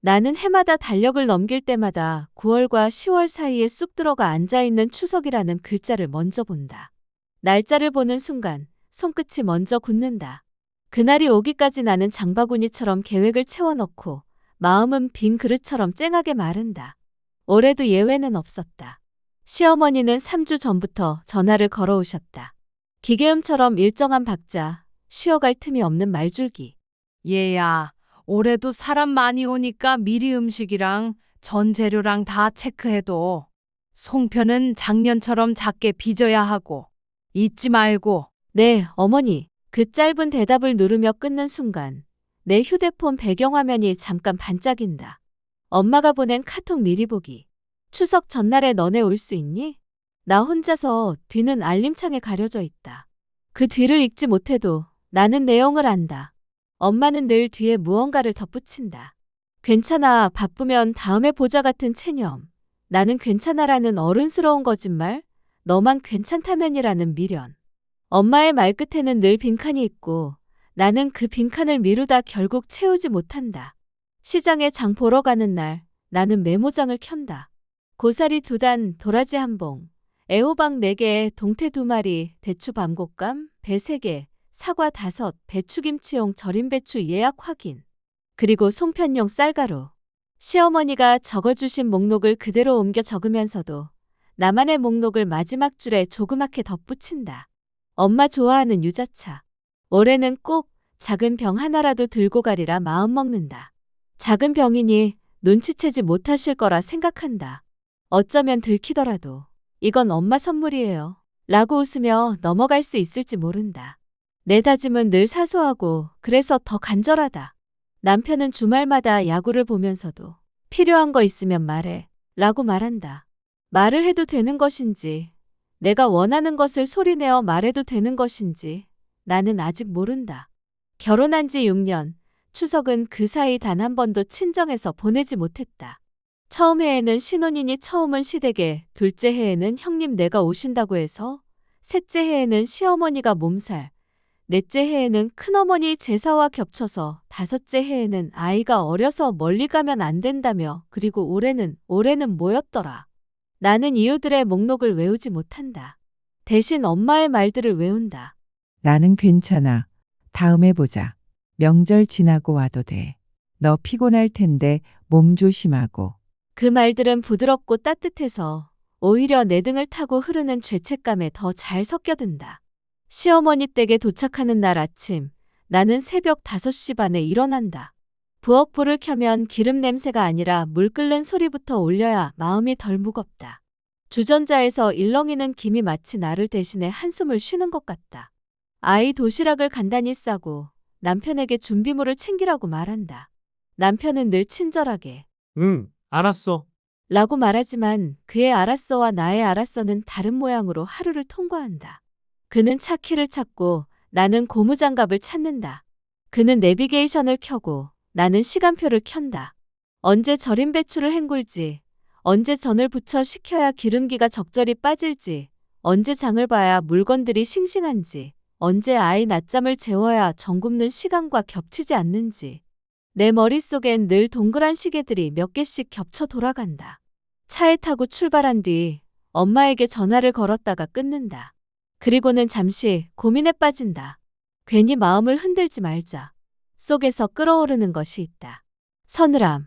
나는 해마다 달력을 넘길 때마다 9월과 10월 사이에 쑥 들어가 앉아있는 추석이라는 글자를 먼저 본다. 날짜를 보는 순간 손끝이 먼저 굳는다. 그날이 오기까지 나는 장바구니처럼 계획을 채워넣고 마음은 빈 그릇처럼 쨍하게 마른다. 올해도 예외는 없었다. 시어머니는 3주 전부터 전화를 걸어오셨다. 기계음처럼 일정한 박자, 쉬어갈 틈이 없는 말줄기. 얘야, 올해도 사람 많이 오니까 미리 음식이랑 전 재료랑 다 체크해도 송편은 작년처럼 작게 빚어야 하고 잊지 말고 네, 어머니. 그 짧은 대답을 누르며 끊는 순간 내 휴대폰 배경화면이 잠깐 반짝인다. 엄마가 보낸 카톡 미리 보기. 추석 전날에 너네 올 수 있니? 나 혼자서 뒤는 알림창에 가려져 있다. 그 뒤를 읽지 못해도 나는 내용을 안다. 엄마는 늘 뒤에 무언가를 덧붙인다. 괜찮아, 바쁘면 다음에 보자 같은 체념. 나는 괜찮아라는 어른스러운 거짓말, 너만 괜찮다면이라는 미련. 엄마의 말끝에는 늘 빈칸이 있고 나는 그 빈칸을 미루다 결국 채우지 못한다. 시장에 장 보러 가는 날 나는 메모장을 켠다. 고사리 두 단, 도라지 한 봉, 애호박 네 개, 동태 두 마리, 대추 밤곶감, 배 세 개, 사과 다섯, 배추김치용 절임 배추 예약 확인. 그리고 송편용 쌀가루. 시어머니가 적어주신 목록을 그대로 옮겨 적으면서도 나만의 목록을 마지막 줄에 조그맣게 덧붙인다. 엄마 좋아하는 유자차. 올해는 꼭 작은 병 하나라도 들고 가리라 마음 먹는다. 작은 병이니 눈치채지 못하실 거라 생각한다. 어쩌면 들키더라도 이건 엄마 선물이에요. 라고 웃으며 넘어갈 수 있을지 모른다. 내 다짐은 늘 사소하고 그래서 더 간절하다. 남편은 주말마다 야구를 보면서도 필요한 거 있으면 말해. 라고 말한다. 말을 해도 되는 것인지 내가 원하는 것을 소리내어 말해도 되는 것인지 나는 아직 모른다. 결혼한 지 6년, 추석은 그 사이 단 한 번도 친정에서 보내지 못했다. 처음 해에는 신혼이니 처음은 시댁에, 둘째 해에는 형님 내가 오신다고 해서, 셋째 해에는 시어머니가 몸살, 넷째 해에는 큰어머니 제사와 겹쳐서, 다섯째 해에는 아이가 어려서 멀리 가면 안 된다며, 그리고 올해는, 올해는 뭐였더라. 나는 이유들의 목록을 외우지 못한다. 대신 엄마의 말들을 외운다. 나는 괜찮아. 다음에 보자. 명절 지나고 와도 돼. 너 피곤할 텐데 몸 조심하고. 그 말들은 부드럽고 따뜻해서 오히려 내 등을 타고 흐르는 죄책감에 더 잘 섞여든다. 시어머니 댁에 도착하는 날 아침, 나는 새벽 5시 반에 일어난다. 부엌 불을 켜면 기름 냄새가 아니라 물 끓는 소리부터 올려야 마음이 덜 무겁다. 주전자에서 일렁이는 김이 마치 나를 대신해 한숨을 쉬는 것 같다. 아이 도시락을 간단히 싸고 남편에게 준비물을 챙기라고 말한다. 남편은 늘 친절하게 응, 알았어. 라고 말하지만 그의 알았어와 나의 알았어는 다른 모양으로 하루를 통과한다. 그는 차 키를 찾고 나는 고무장갑을 찾는다. 그는 내비게이션을 켜고 나는 시간표를 켠다. 언제 절임 배추를 헹굴지, 언제 전을 부쳐 식혀야 기름기가 적절히 빠질지, 언제 장을 봐야 물건들이 싱싱한지, 언제 아이 낮잠을 재워야 정 굽는 시간과 겹치지 않는지. 내 머릿속엔 늘 동그란 시계들이 몇 개씩 겹쳐 돌아간다. 차에 타고 출발한 뒤 엄마에게 전화를 걸었다가 끊는다. 그리고는 잠시 고민에 빠진다. 괜히 마음을 흔들지 말자. 속에서 끓어오르는 것이 있다. 서늘함.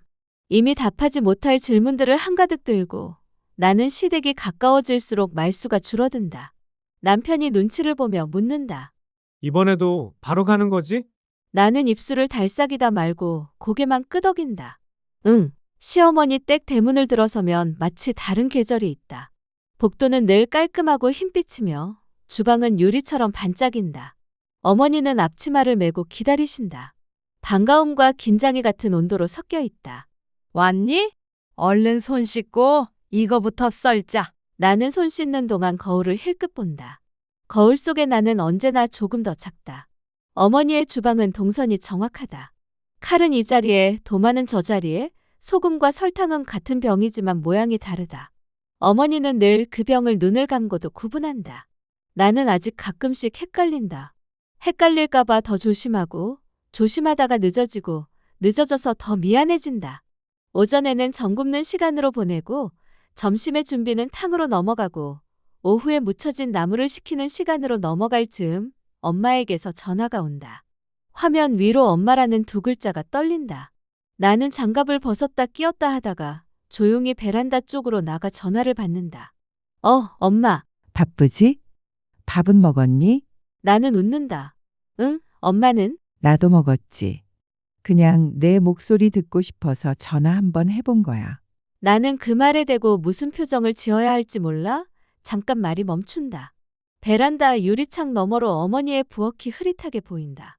이미 답하지 못할 질문들을 한가득 들고 나는 시댁이 가까워질수록 말수가 줄어든다. 남편이 눈치를 보며 묻는다. 이번에도 바로 가는 거지? 나는 입술을 달싹이다 말고 고개만 끄덕인다. 응. 시어머니 댁 대문을 들어서면 마치 다른 계절이 있다. 복도는 늘 깔끔하고 흰빛이며 주방은 유리처럼 반짝인다. 어머니는 앞치마를 메고 기다리신다. 반가움과 긴장이 같은 온도로 섞여 있다. 왔니? 얼른 손 씻고 이거부터 썰자. 나는 손 씻는 동안 거울을 힐끗 본다. 거울 속의 나는 언제나 조금 더 작다. 어머니의 주방은 동선이 정확하다. 칼은 이 자리에, 도마는 저 자리에, 소금과 설탕은 같은 병이지만 모양이 다르다. 어머니는 늘 그 병을 눈을 감고도 구분한다. 나는 아직 가끔씩 헷갈린다. 헷갈릴까봐 더 조심하고, 조심하다가 늦어지고, 늦어져서 더 미안해진다. 오전에는 전 굽는 시간으로 보내고 점심의 준비는 탕으로 넘어가고 오후에 묻혀진 나물을 식히는 시간으로 넘어갈 즈음 엄마에게서 전화가 온다. 화면 위로 엄마라는 두 글자가 떨린다. 나는 장갑을 벗었다 끼었다 하다가 조용히 베란다 쪽으로 나가 전화를 받는다. 어, 엄마. 바쁘지? 밥은 먹었니? 나는 웃는다. 응, 엄마는? 나도 먹었지. 그냥 내 목소리 듣고 싶어서 전화 한번 해본 거야. 나는 그 말에 대고 무슨 표정을 지어야 할지 몰라 잠깐 말이 멈춘다. 베란다 유리창 너머로 어머니의 부엌이 흐릿하게 보인다.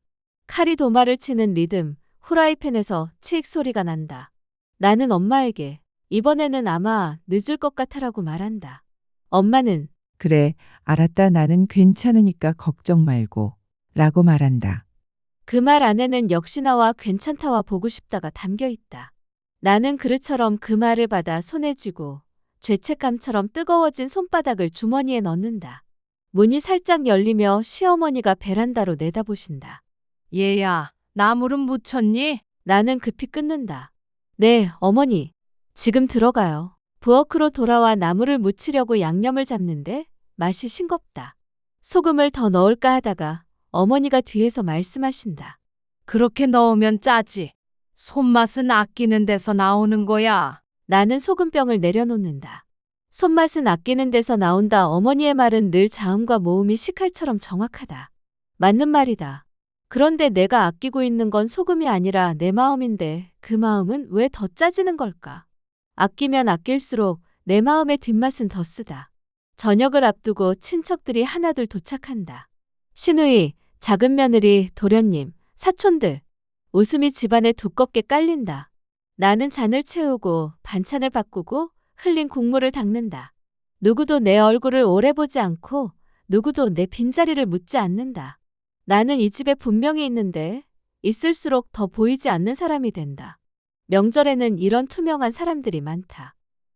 칼이 도마를 치는 리듬, 후라이팬에서 치익 소리가 난다. 나는 엄마에게 이번에는 아마 늦을 것 같아라고 말한다. 엄마는 그래, 알았다. 나는 괜찮으니까 걱정 말고. 라고 말한다. 그 말 안에는 역시 나와 괜찮다와 보고 싶다가 담겨 있다. 나는 그릇처럼 그 말을 받아 손에 쥐고 죄책감처럼 뜨거워진 손바닥을 주머니에 넣는다. 문이 살짝 열리며 시어머니가 베란다로 내다보신다. 얘야, 나물은 묻혔니? 나는 급히 끊는다. 네, 어머니. 지금 들어가요. 부엌으로 돌아와 나물을 무치려고 양념을 잡는데 맛이 싱겁다. 소금을 더 넣을까 하다가 어머니가 뒤에서 말씀하신다. 그렇게 넣으면 짜지. 손맛은 아끼는 데서 나오는 거야. 나는 소금병을 내려놓는다. 손맛은 아끼는 데서 나온다. 어머니의 말은 늘 자음과 모음이 식칼처럼 정확하다. 맞는 말이다. 그런데 내가 아끼고 있는 건 소금이 아니라 내 마음인데 그 마음은 왜 더 짜지는 걸까? 아끼면 아낄수록 내 마음의 뒷맛은 더 쓰다. 저녁을 앞두고 친척들이 하나둘 도착한다. 신우이, 작은 며느리, 도련님, 사촌들. 웃음이 집안에 두껍게 깔린다. 나는 잔을 채우고 반찬을 바꾸고 흘린 국물을 닦는다. 누구도 내 얼굴을 오래 보지 않고 누구도 내 빈자리를 묻지 않는다. 나는 이 집에 분명히 있는데 있을수록 더 보이지 않는 사람이 된다. 명절에는 이런 투명한 사람들이 많다.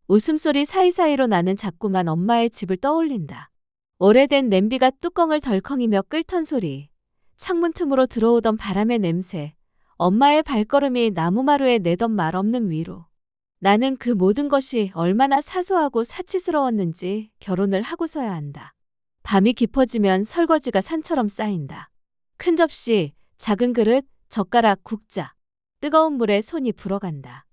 웃음소리 사이사이로 나는 자꾸만 엄마의 집을 떠올린다. 오래된 냄비가 뚜껑을 덜컹이며 끓던 소리, 창문 틈으로 들어오던 바람의 냄새, 엄마의 발걸음이 나무마루에 내던 말 없는 위로. 나는 그 모든 것이 얼마나 사소하고 사치스러웠는지 결혼을 하고서야 안다. 밤이 깊어지면 설거지가 산처럼 쌓인다. 큰 접시, 작은 그릇, 젓가락, 국자. 뜨거운 물에 손이 불어간다.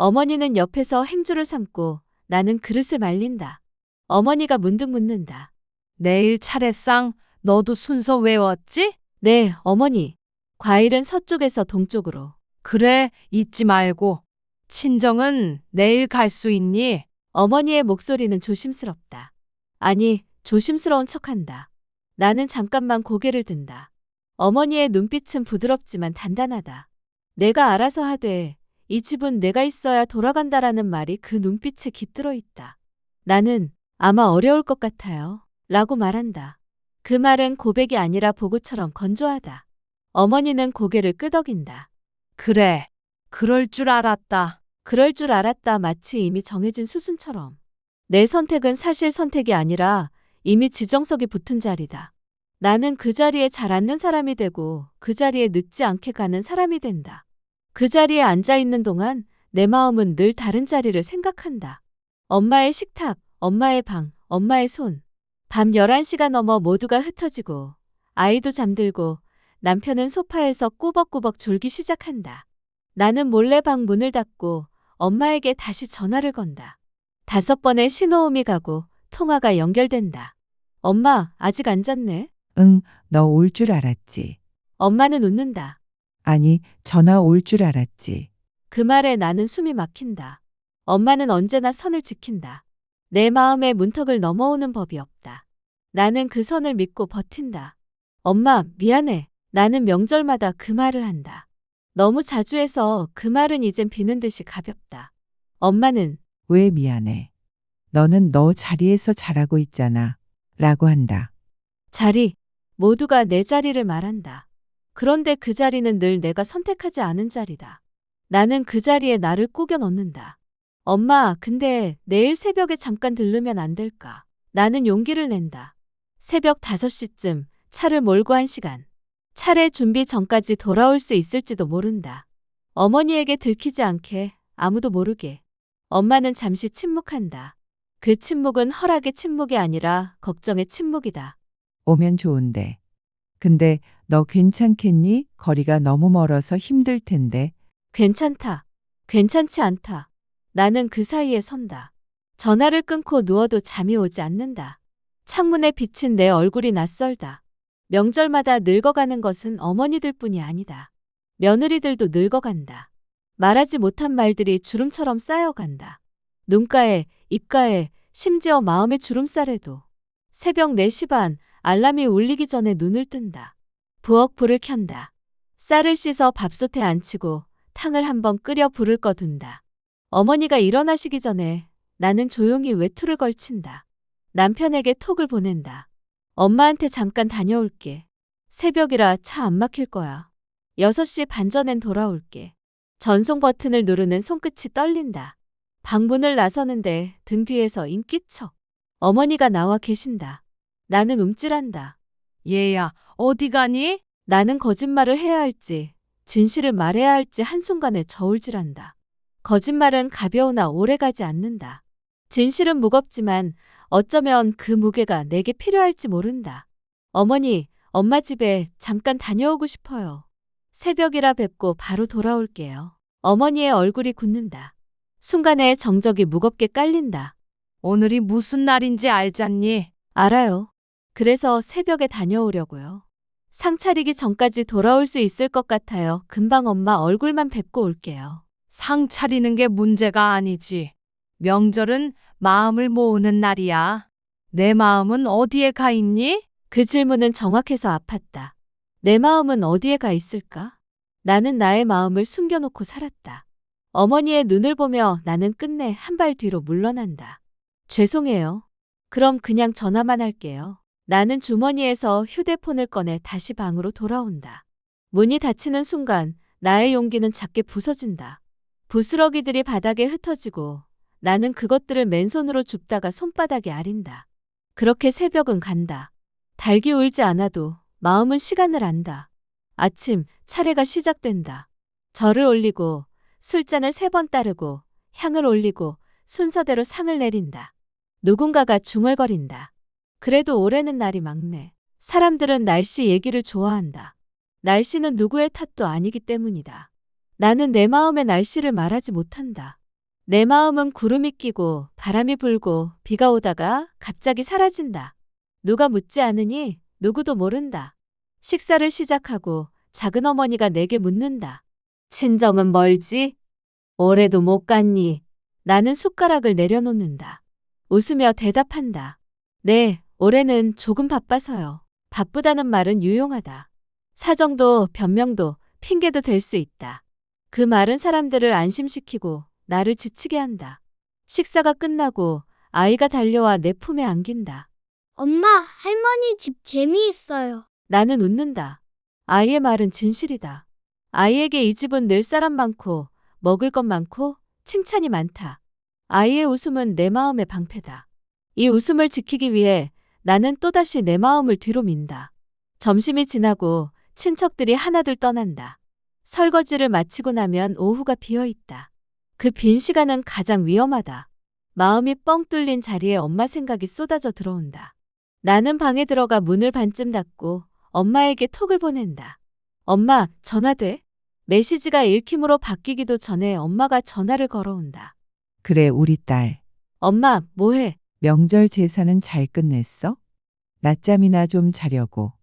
어머니는 옆에서 행주를 삼고 나는 그릇을 말린다. 어머니가 문득 묻는다. 내일 차례상 너도 순서 외웠지? 네, 어머니. 과일은 서쪽에서 동쪽으로. 그래, 잊지 말고. 친정은 내일 갈 수 있니? 어머니의 목소리는 조심스럽다. 아니, 조심스러운 척한다. 나는 잠깐만 고개를 든다. 어머니의 눈빛은 부드럽지만 단단하다. 내가 알아서 하되 이 집은 내가 있어야 돌아간다라는 말이 그 눈빛에 깃들어 있다. 나는 아마 어려울 것 같아요. 라고 말한다. 그 말은 고백이 아니라 보고처럼 건조하다. 어머니는 고개를 끄덕인다. 그래, 그럴 줄 알았다. 그럴 줄 알았다 마치 이미 정해진 수순처럼. 내 선택은 사실 선택이 아니라 이미 지정석이 붙은 자리다. 나는 그 자리에 잘 앉는 사람이 되고 그 자리에 늦지 않게 가는 사람이 된다. 그 자리에 앉아 있는 동안 내 마음은 늘 다른 자리를 생각한다. 엄마의 식탁, 엄마의 방, 엄마의 손. 밤 11시가 넘어 모두가 흩어지고 아이도 잠들고 남편은 소파에서 꾸벅꾸벅 졸기 시작한다. 나는 몰래 방 문을 닫고 엄마에게 다시 전화를 건다. 다섯 번의 신호음이 가고 통화가 연결된다. 엄마, 아직 안 잤네? 응, 너 올 줄 알았지. 엄마는 웃는다. 아니, 전화 올 줄 알았지. 그 말에 나는 숨이 막힌다. 엄마는 언제나 선을 지킨다. 내 마음의 문턱을 넘어오는 법이 없다. 나는 그 선을 믿고 버틴다. 엄마, 미안해. 나는 명절마다 그 말을 한다. 너무 자주 해서 그 말은 이젠 비는 듯이 가볍다. 엄마는 왜 미안해? 너는 너 자리에서 잘하고 있잖아. 라고 한다. 자리, 모두가 내 자리를 말한다. 그런데 그 자리는 늘 내가 선택하지 않은 자리다. 나는 그 자리에 나를 꾸겨 넣는다. 엄마, 근데 내일 새벽에 잠깐 들르면 안 될까? 나는 용기를 낸다. 새벽 5시쯤 차를 몰고 한 시간. 차례 준비 전까지 돌아올 수 있을지도 모른다. 어머니에게 들키지 않게 아무도 모르게. 엄마는 잠시 침묵한다. 그 침묵은 허락의 침묵이 아니라 걱정의 침묵이다. 오면 좋은데. 근데 너 괜찮겠니? 거리가 너무 멀어서 힘들 텐데. 괜찮다. 괜찮지 않다. 나는 그 사이에 선다. 전화를 끊고 누워도 잠이 오지 않는다. 창문에 비친 내 얼굴이 낯설다. 명절마다 늙어가는 것은 어머니들 뿐이 아니다. 며느리들도 늙어간다. 말하지 못한 말들이 주름처럼 쌓여간다. 눈가에, 입가에, 심지어 마음의 주름살에도. 새벽 4시 반, 알람이 울리기 전에 눈을 뜬다. 부엌 불을 켠다. 쌀을 씻어 밥솥에 앉히고 탕을 한번 끓여 불을 꺼둔다. 어머니가 일어나시기 전에 나는 조용히 외투를 걸친다. 남편에게 톡을 보낸다. 엄마한테 잠깐 다녀올게. 새벽이라 차 안 막힐 거야. 6시 반 전엔 돌아올게. 전송 버튼을 누르는 손끝이 떨린다. 방문을 나서는데 등 뒤에서 인기척. 어머니가 나와 계신다. 나는 움찔한다. 얘야, 어디 가니? 나는 거짓말을 해야 할지, 진실을 말해야 할지 한순간에 저울질한다. 거짓말은 가벼우나 오래가지 않는다. 진실은 무겁지만 어쩌면 그 무게가 내게 필요할지 모른다. 어머니, 엄마 집에 잠깐 다녀오고 싶어요. 새벽이라 뵙고 바로 돌아올게요. 어머니의 얼굴이 굳는다. 순간에 정적이 무겁게 깔린다. 오늘이 무슨 날인지 알잖니? 알아요. 그래서 새벽에 다녀오려고요. 상 차리기 전까지 돌아올 수 있을 것 같아요. 금방 엄마 얼굴만 뵙고 올게요. 상 차리는 게 문제가 아니지. 명절은 마음을 모으는 날이야. 내 마음은 어디에 가 있니? 그 질문은 정확해서 아팠다. 내 마음은 어디에 가 있을까? 나는 나의 마음을 숨겨놓고 살았다. 어머니의 눈을 보며 나는 끝내 한 발 뒤로 물러난다. 죄송해요. 그럼 그냥 전화만 할게요. 나는 주머니에서 휴대폰을 꺼내 다시 방으로 돌아온다. 문이 닫히는 순간 나의 용기는 작게 부서진다. 부스러기들이 바닥에 흩어지고 나는 그것들을 맨손으로 줍다가 손바닥이 아린다. 그렇게 새벽은 간다. 달기 울지 않아도 마음은 시간을 안다. 아침 차례가 시작된다. 절을 올리고 술잔을 세 번 따르고 향을 올리고 순서대로 상을 내린다. 누군가가 중얼거린다. 그래도 올해는 날이 막네. 사람들은 날씨 얘기를 좋아한다. 날씨는 누구의 탓도 아니기 때문이다. 나는 내 마음의 날씨를 말하지 못한다. 내 마음은 구름이 끼고 바람이 불고 비가 오다가 갑자기 사라진다. 누가 묻지 않으니 누구도 모른다. 식사를 시작하고 작은 어머니가 내게 묻는다. 친정은 멀지? 올해도 못 갔니? 나는 숟가락을 내려놓는다. 웃으며 대답한다. 네, 올해는 조금 바빠서요. 바쁘다는 말은 유용하다. 사정도 변명도 핑계도 될 수 있다. 그 말은 사람들을 안심시키고 나를 지치게 한다. 식사가 끝나고 아이가 달려와 내 품에 안긴다. 엄마, 할머니 집 재미있어요. 나는 웃는다. 아이의 말은 진실이다. 아이에게 이 집은 늘 사람 많고 먹을 것 많고 칭찬이 많다. 아이의 웃음은 내 마음의 방패다. 이 웃음을 지키기 위해 나는 또다시 내 마음을 뒤로 민다. 점심이 지나고 친척들이 하나둘 떠난다. 설거지를 마치고 나면 오후가 비어 있다. 그 빈 시간은 가장 위험하다. 마음이 뻥 뚫린 자리에 엄마 생각이 쏟아져 들어온다. 나는 방에 들어가 문을 반쯤 닫고 엄마에게 톡을 보낸다. 엄마, 전화돼? 메시지가 읽힘으로 바뀌기도 전에 엄마가 전화를 걸어온다. 그래, 우리 딸. 엄마, 뭐해? 명절 제사는 잘 끝냈어? 낮잠이나 좀 자려고.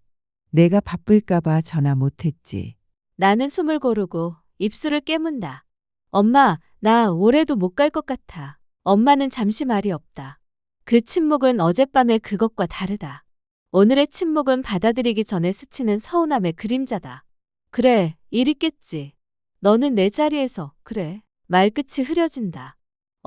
내가 바쁠까봐 전화 못했지. 나는 숨을 고르고 입술을 깨문다. 엄마, 나 올해도 못 갈 것 같아. 엄마는 잠시 말이 없다. 그 침묵은 어젯밤의 그것과 다르다. 오늘의 침묵은 받아들이기 전에 스치는 서운함의 그림자다. 그래, 일 있겠지. 너는 내 자리에서, 그래. 말끝이 흐려진다.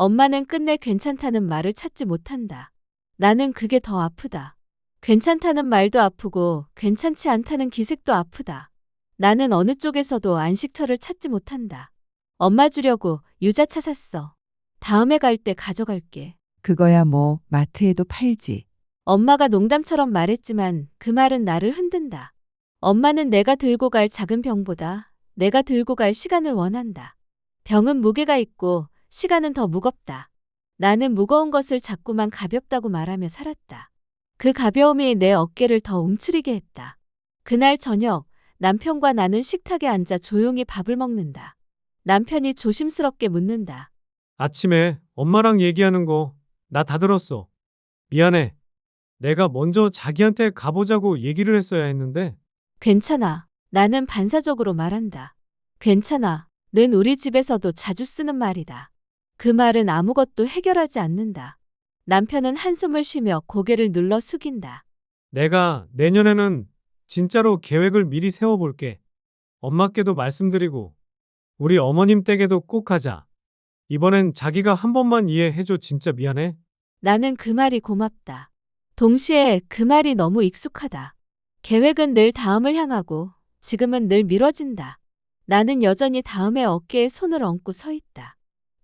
엄마는 끝내 괜찮다는 말을 찾지 못한다. 나는 그게 더 아프다. 괜찮다는 말도 아프고 괜찮지 않다는 기색도 아프다. 나는 어느 쪽에서도 안식처를 찾지 못한다. 엄마 주려고 유자차 샀어. 다음에 갈 때 가져갈게. 그거야 뭐 마트에도 팔지. 엄마가 농담처럼 말했지만 그 말은 나를 흔든다. 엄마는 내가 들고 갈 작은 병보다 내가 들고 갈 시간을 원한다. 병은 무게가 있고 시간은 더 무겁다. 나는 무거운 것을 자꾸만 가볍다고 말하며 살았다. 그 가벼움이 내 어깨를 더 움츠리게 했다. 그날 저녁 남편과 나는 식탁에 앉아 조용히 밥을 먹는다. 남편이 조심스럽게 묻는다. 아침에 엄마랑 얘기하는 거 나 다 들었어. 미안해. 내가 먼저 자기한테 가보자고 얘기를 했어야 했는데 괜찮아. 나는 반사적으로 말한다. 괜찮아. 는 우리 집에서도 자주 쓰는 말이다. 그 말은 아무것도 해결하지 않는다. 남편은 한숨을 쉬며 고개를 눌러 숙인다. 내가 내년에는 진짜로 계획을 미리 세워볼게. 엄마께도 말씀드리고 우리 어머님 댁에도 꼭 하자. 이번엔 자기가 한 번만 이해해줘 진짜 미안해. 나는 그 말이 고맙다. 동시에 그 말이 너무 익숙하다. 계획은 늘 다음을 향하고 지금은 늘 미뤄진다. 나는 여전히 다음의 어깨에 손을 얹고 서 있다.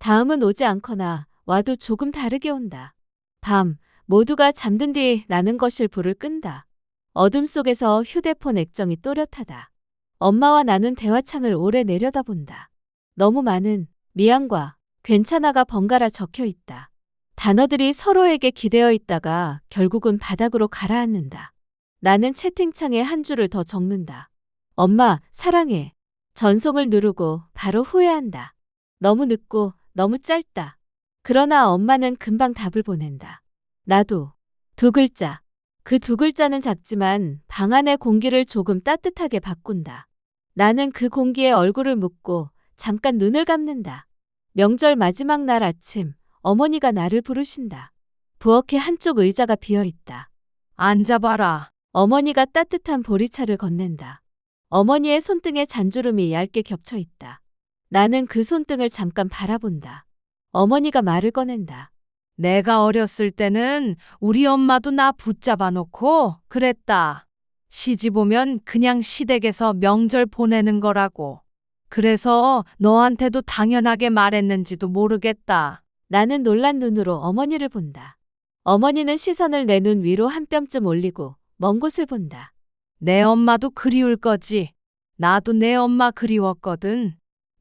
다음은 오지 않거나 와도 조금 다르게 온다. 밤, 모두가 잠든 뒤 나는 거실 불을 끈다. 어둠 속에서 휴대폰 액정이 또렷하다. 엄마와 나는 대화창을 오래 내려다본다. 너무 많은 미안과 괜찮아가 번갈아 적혀 있다. 단어들이 서로에게 기대어 있다가 결국은 바닥으로 가라앉는다. 나는 채팅창에 한 줄을 더 적는다. 엄마, 사랑해. 전송을 누르고 바로 후회한다. 너무 늦고 너무 짧다. 그러나 엄마는 금방 답을 보낸다. 나도 두 글자. 그 두 글자는 작지만 방 안의 공기를 조금 따뜻하게 바꾼다. 나는 그 공기에 얼굴을 묻고 잠깐 눈을 감는다. 명절 마지막 날 아침, 어머니가 나를 부르신다. 부엌에 한쪽 의자가 비어 있다. 앉아봐라. 어머니가 따뜻한 보리차를 건넨다. 어머니의 손등에 잔주름이 얇게 겹쳐 있다. 나는 그 손등을 잠깐 바라본다. 어머니가 말을 꺼낸다. 내가 어렸을 때는 우리 엄마도 나 붙잡아 놓고 그랬다. 시집 오면 그냥 시댁에서 명절 보내는 거라고. 그래서 너한테도 당연하게 말했는지도 모르겠다. 나는 놀란 눈으로 어머니를 본다. 어머니는 시선을 내 눈 위로 한 뼘쯤 올리고 먼 곳을 본다. 내 엄마도 그리울 거지. 나도 내 엄마 그리웠거든.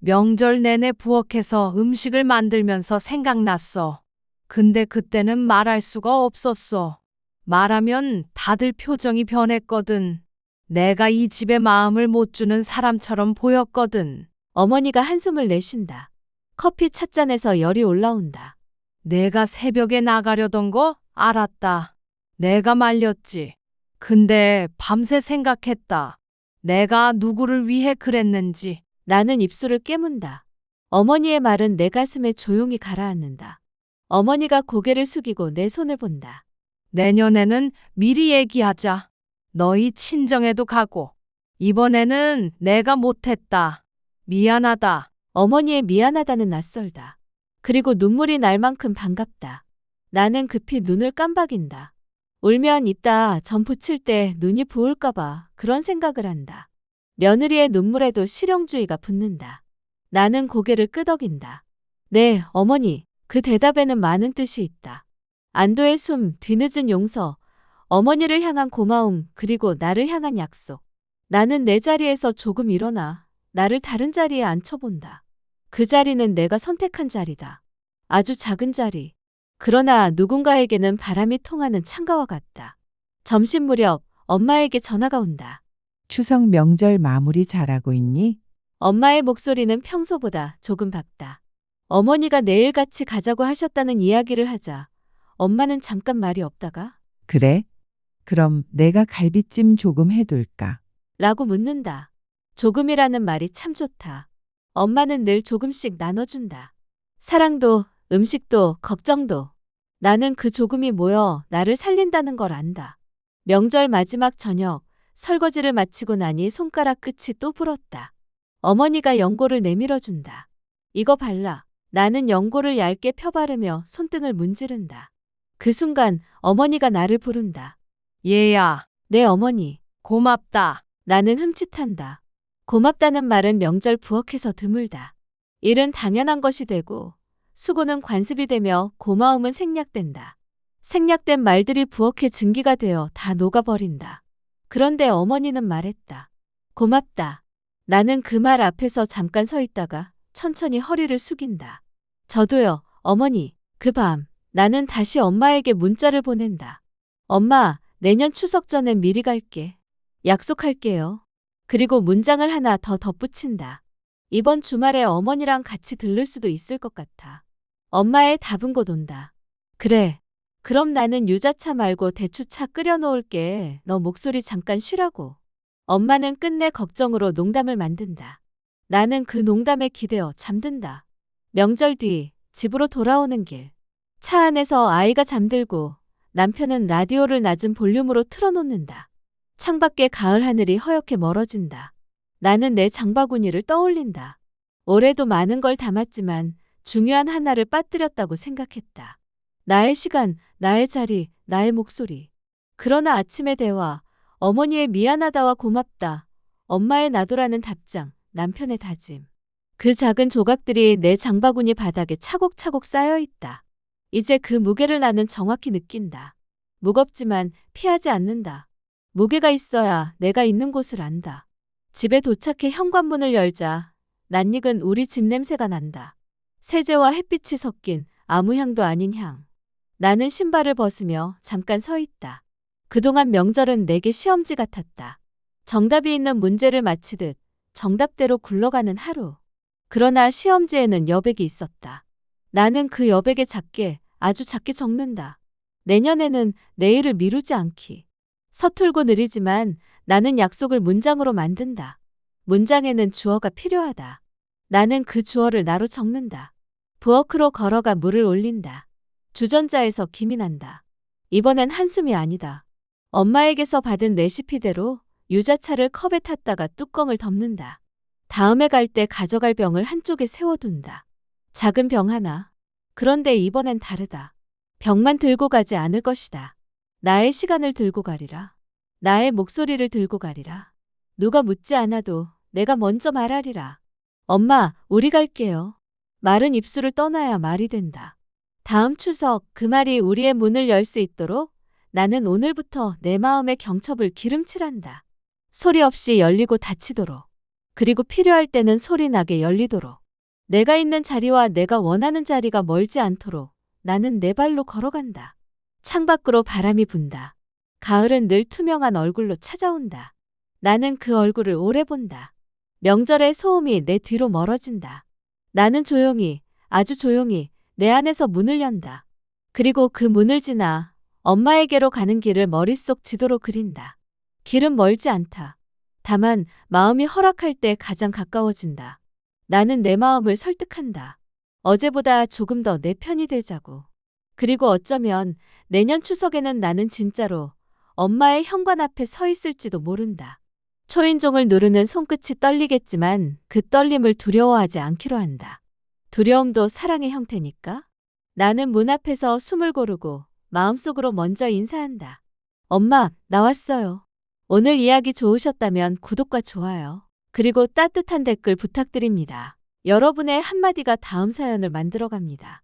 명절 내내 부엌에서 음식을 만들면서 생각났어. 근데 그때는 말할 수가 없었어. 말하면 다들 표정이 변했거든. 내가 이 집에 마음을 못 주는 사람처럼 보였거든. 어머니가 한숨을 내쉰다. 커피 찻잔에서 열이 올라온다. 내가 새벽에 나가려던 거 알았다. 내가 말렸지. 근데 밤새 생각했다. 내가 누구를 위해 그랬는지. 나는 입술을 깨문다. 어머니의 말은 내 가슴에 조용히 가라앉는다. 어머니가 고개를 숙이고 내 손을 본다. 내년에는 미리 얘기하자. 너희 친정에도 가고. 이번에는 내가 못했다. 미안하다. 어머니의 미안하다는 낯설다. 그리고 눈물이 날 만큼 반갑다. 나는 급히 눈을 깜박인다. 울면 이따 전 붙일 때 눈이 부을까봐 그런 생각을 한다. 며느리의 눈물에도 실용주의가 붙는다. 나는 고개를 끄덕인다. 네, 어머니. 그 대답에는 많은 뜻이 있다. 안도의 숨, 뒤늦은 용서, 어머니를 향한 고마움, 그리고 나를 향한 약속. 나는 내 자리에서 조금 일어나 나를 다른 자리에 앉혀본다. 그 자리는 내가 선택한 자리다. 아주 작은 자리. 그러나 누군가에게는 바람이 통하는 창가와 같다. 점심 무렵 엄마에게 전화가 온다. 추석 명절 마무리 잘하고 있니? 엄마의 목소리는 평소보다 조금 밝다. 어머니가 내일 같이 가자고 하셨다는 이야기를 하자 엄마는 잠깐 말이 없다가 그래? 그럼 내가 갈비찜 조금 해둘까? 라고 묻는다. 조금이라는 말이 참 좋다. 엄마는 늘 조금씩 나눠준다. 사랑도, 음식도, 걱정도. 나는 그 조금이 모여 나를 살린다는 걸 안다. 명절 마지막 저녁, 설거지를 마치고 나니 손가락 끝이 또 불었다. 어머니가 연고를 내밀어준다. 이거 발라. 나는 연고를 얇게 펴바르며 손등을 문지른다. 그 순간 어머니가 나를 부른다. 얘야, 내 어머니. 고맙다. 나는 흠칫한다. 고맙다는 말은 명절 부엌에서 드물다. 일은 당연한 것이 되고 수고는 관습이 되며 고마움은 생략된다. 생략된 말들이 부엌의 증기가 되어 다 녹아버린다. 그런데 어머니는 말했다. 고맙다. 나는 그 말 앞에서 잠깐 서 있다가 천천히 허리를 숙인다. 저도요, 어머니. 그 밤, 나는 다시 엄마에게 문자를 보낸다. 엄마, 내년 추석 전엔 미리 갈게. 약속할게요. 그리고 문장을 하나 더 덧붙인다. 이번 주말에 어머니랑 같이 들를 수도 있을 것 같아. 엄마의 답은 곧 온다. 그래. 그럼 나는 유자차 말고 대추차 끓여 놓을게. 너 목소리 잠깐 쉬라고. 엄마는 끝내 걱정으로 농담을 만든다. 나는 그 농담에 기대어 잠든다. 명절 뒤 집으로 돌아오는 길. 차 안에서 아이가 잠들고 남편은 라디오를 낮은 볼륨으로 틀어놓는다. 창밖에 가을 하늘이 허옇게 멀어진다. 나는 내 장바구니를 떠올린다. 올해도 많은 걸 담았지만 중요한 하나를 빠뜨렸다고 생각했다. 나의 시간, 나의 자리, 나의 목소리. 그러나 아침의 대화, 어머니의 미안하다와 고맙다, 엄마의 나도라는 답장, 남편의 다짐. 그 작은 조각들이 내 장바구니 바닥에 차곡차곡 쌓여 있다. 이제 그 무게를 나는 정확히 느낀다. 무겁지만 피하지 않는다. 무게가 있어야 내가 있는 곳을 안다. 집에 도착해 현관문을 열자 낯익은 우리 집 냄새가 난다. 세제와 햇빛이 섞인 아무 향도 아닌 향. 나는 신발을 벗으며 잠깐 서 있다. 그동안 명절은 내게 시험지 같았다. 정답이 있는 문제를 마치듯 정답대로 굴러가는 하루. 그러나 시험지에는 여백이 있었다. 나는 그 여백에 작게, 아주 작게 적는다. 내년에는 내일을 미루지 않기. 서툴고 느리지만 나는 약속을 문장으로 만든다. 문장에는 주어가 필요하다. 나는 그 주어를 나로 적는다. 부엌으로 걸어가 물을 올린다. 주전자에서 김이 난다. 이번엔 한숨이 아니다. 엄마에게서 받은 레시피대로 유자차를 컵에 탔다가 뚜껑을 덮는다. 다음에 갈 때 가져갈 병을 한쪽에 세워둔다. 작은 병 하나. 그런데 이번엔 다르다. 병만 들고 가지 않을 것이다. 나의 시간을 들고 가리라. 나의 목소리를 들고 가리라. 누가 묻지 않아도 내가 먼저 말하리라. 엄마, 우리 갈게요. 마른 입술을 떠나야 말이 된다. 다음 추석 그 말이 우리의 문을 열 수 있도록 나는 오늘부터 내 마음의 경첩을 기름칠한다. 소리 없이 열리고 닫히도록. 그리고 필요할 때는 소리 나게 열리도록. 내가 있는 자리와 내가 원하는 자리가 멀지 않도록 나는 내 발로 걸어간다. 창밖으로 바람이 분다. 가을은 늘 투명한 얼굴로 찾아온다. 나는 그 얼굴을 오래 본다. 명절의 소음이 내 뒤로 멀어진다. 나는 조용히, 아주 조용히 내 안에서 문을 연다. 그리고 그 문을 지나 엄마에게로 가는 길을 머릿속 지도로 그린다. 길은 멀지 않다. 다만 마음이 허락할 때 가장 가까워진다. 나는 내 마음을 설득한다. 어제보다 조금 더 내 편이 되자고. 그리고 어쩌면 내년 추석에는 나는 진짜로 엄마의 현관 앞에 서 있을지도 모른다. 초인종을 누르는 손끝이 떨리겠지만 그 떨림을 두려워하지 않기로 한다. 두려움도 사랑의 형태니까. 나는 문 앞에서 숨을 고르고 마음속으로 먼저 인사한다. 엄마, 나왔어요. 오늘 이야기 좋으셨다면 구독과 좋아요. 그리고 따뜻한 댓글 부탁드립니다. 여러분의 한마디가 다음 사연을 만들어갑니다.